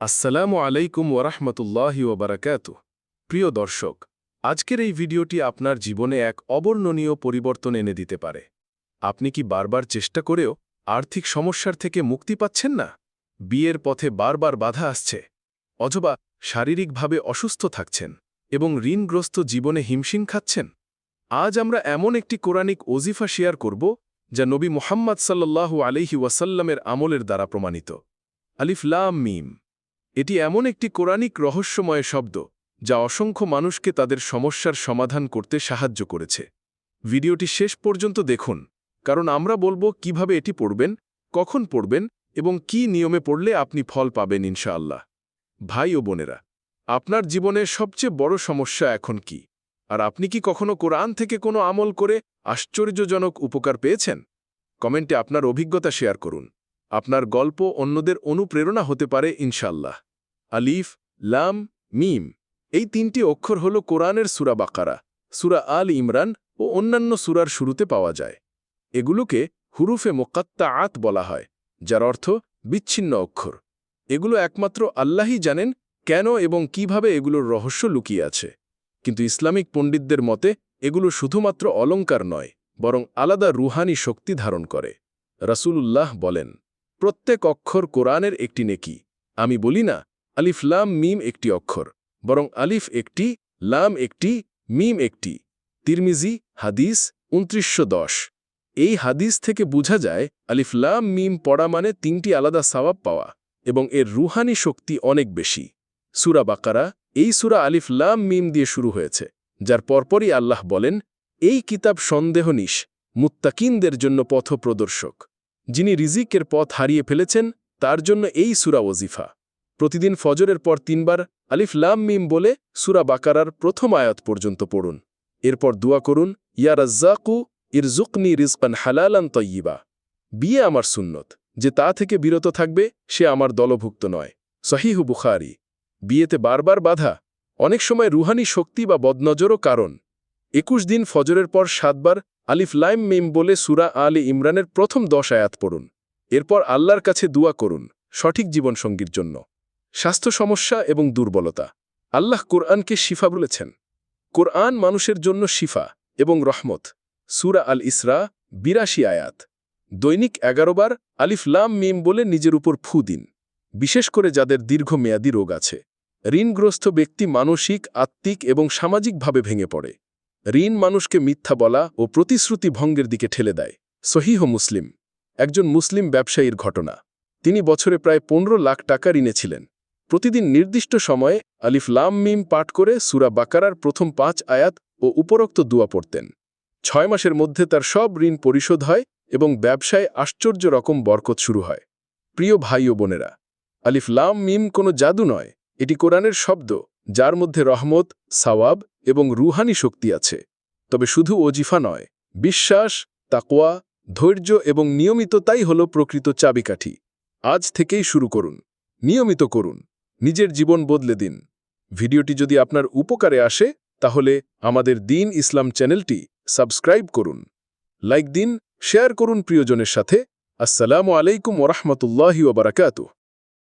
আসসালামু আলাইকুম ওরহমতুল্লাহি ওবরাকাত প্রিয় দর্শক, আজকের এই ভিডিওটি আপনার জীবনে এক অবর্ণনীয় পরিবর্তন এনে দিতে পারে। আপনি কি বারবার চেষ্টা করেও আর্থিক সমস্যার থেকে মুক্তি পাচ্ছেন না? বিয়ের পথে বারবার বাধা আসছে, অথবা শারীরিকভাবে অসুস্থ থাকছেন এবং ঋণগ্রস্ত জীবনে হিমশিম খাচ্ছেন? আজ আমরা এমন একটি কোরআনিক ওজিফা শেয়ার করব, যা নবী মোহাম্মদ সাল্লাল্লাহু আলহি ওয়াসাল্লামের আমলের দ্বারা প্রমাণিত। আলিফ লাম মিম। এটি এমন একটি কোরআনিক রহস্যময় শব্দ, যা অসংখ্য মানুষকে তাদের সমস্যার সমাধান করতে সাহায্য করেছে। ভিডিওটি শেষ পর্যন্ত দেখুন, কারণ আমরা বলব কীভাবে এটি পড়বেন, কখন পড়বেন, এবং কি নিয়মে পড়লে আপনি ফল পাবেন ইনশাআল্লাহ। ভাই ও বোনেরা, আপনার জীবনের সবচেয়ে বড় সমস্যা এখন কি? আর আপনি কি কখনো কোরআন থেকে কোনো আমল করে আশ্চর্যজনক উপকার পেয়েছেন? কমেন্টে আপনার অভিজ্ঞতা শেয়ার করুন। আপনার গল্প অন্যদের অনুপ্রেরণা হতে পারে ইনশাল্লাহ আলিফ, লাম, মিম। এই তিনটি অক্ষর হল কোরআনের সুরা বাকারা, সুরা আল ইমরান ও অন্যান্য সুরার শুরুতে পাওয়া যায়। এগুলোকে হুরুফে মোকাত্তা আত বলা হয়, যার অর্থ বিচ্ছিন্ন অক্ষর। এগুলো একমাত্র আল্লাহই জানেন কেন এবং কীভাবে এগুলোর রহস্য লুকিয়ে আছে। কিন্তু ইসলামিক পণ্ডিতদের মতে, এগুলো শুধুমাত্র অলঙ্কার নয়, বরং আলাদা রুহানি শক্তি ধারণ করে। রাসূলুল্লাহ বলেন, প্রত্যেক অক্ষর কোরআনের একটি নেকি। আমি বলি না আলিফ লাম মিম একটি অক্ষর, বরং আলিফ একটি, লাম একটি, মিম একটি। তিরমিজি, হাদিস, উনত্রিশশো এই হাদিস থেকে বোঝা যায়, আলিফ লাম মিম পড়া মানে তিনটি আলাদা সওয়াব পাওয়া, এবং এর রুহানি শক্তি অনেক বেশি। সুরা বাকারা, এই সুরা আলিফ লাম মিম দিয়ে শুরু হয়েছে, যার পরপরই আল্লাহ বলেন, এই কিতাব সন্দেহনিশ মুত্তাকিনদের জন্য পথ প্রদর্শক যিনি রিজিকের পথ হারিয়ে ফেলেছেন, তার জন্য এই সুরা ওজিফা প্রতিদিন ফজরের পর তিনবার আলিফ লাম মিম বলে সুরা বাকারার প্রথম আয়াত পর্যন্ত পড়ুন। এরপর দোয়া করুন, ইয়া রাজ্জাকু ইরজুকনি রিজকান হালালান তয়্যিবা। বিয়ে আমার সুন্নত। যে তা থেকে বিরত থাকবে, সে আমার দলভুক্ত নয়। সহিহু বুখারি। বিয়েতে বারবার বাধা। অনেক সময় রুহানি শক্তি বা বদনজরও কারণ। একুশ দিন ফজরের পর সাতবার আলিফ লাইম মিম বলে সুরা আলী ইমরানের প্রথম দশ আয়াত পড়ুন। এরপর আল্লাহর কাছে দুয়া করুন, সঠিক জীবনসঙ্গীর জন্য। স্বাস্থ্য সমস্যা এবং দুর্বলতা। আল্লাহ কোরআনকে শিফা বলেছেন। কোরআন মানুষের জন্য শিফা এবং রহমত। সুরা আল ইসরা, বিরাশি আয়াত। দৈনিক এগারোবার আলিফ লাম মিম বলে নিজের উপর ফু দিন। বিশেষ করে যাদের দীর্ঘমেয়াদী রোগ আছে। ঋণগ্রস্ত ব্যক্তি মানসিক, আত্মিক এবং সামাজিকভাবে ভেঙে পড়ে। ঋণ মানুষকে মিথ্যা বলা ও প্রতিশ্রুতি ভঙ্গের দিকে ঠেলে দেয়। সহিহ মুসলিম। একজন মুসলিম ব্যবসায়ীর ঘটনা। তিনি বছরে প্রায় পনেরো লাখ টাকা ঋণে ছিলেন। প্রতিদিন নির্দিষ্ট সময়ে আলিফ লাম মিম পাঠ করে সুরা বাকারার প্রথম পাঁচ আয়াত ও উপরোক্ত দুয়া পড়তেন। ছয় মাসের মধ্যে তার সব ঋণ পরিশোধ হয় এবং ব্যবসায় আশ্চর্য রকম বরকত শুরু হয়। প্রিয় ভাই ও বোনেরা, আলিফ লাম মিম কোনো জাদু নয়, এটি কোরআনের শব্দ, যার মধ্যে রহমত, সাওয়াব এবং রুহানি শক্তি আছে। তবে শুধু ওজিফা নয়, বিশ্বাস তাকোয়া ধৈর্য এবং নিয়মিততাই হল প্রকৃত চাবিকাঠি। আজ থেকেই শুরু করুন, নিয়মিত করুন। নিজের জীবন বদলে দিন। ভিডিওটি যদি আপনার উপকারে আসে, তাহলে আমাদের দিন ইসলাম চ্যানেলটি সাবস্ক্রাইব করুন। লাইক দিন, শেয়ার করুন প্রিয়জনের সাথে। আসসালামু আলাইকুম ওরহমতুল্লাহি ওবরাকাতুহ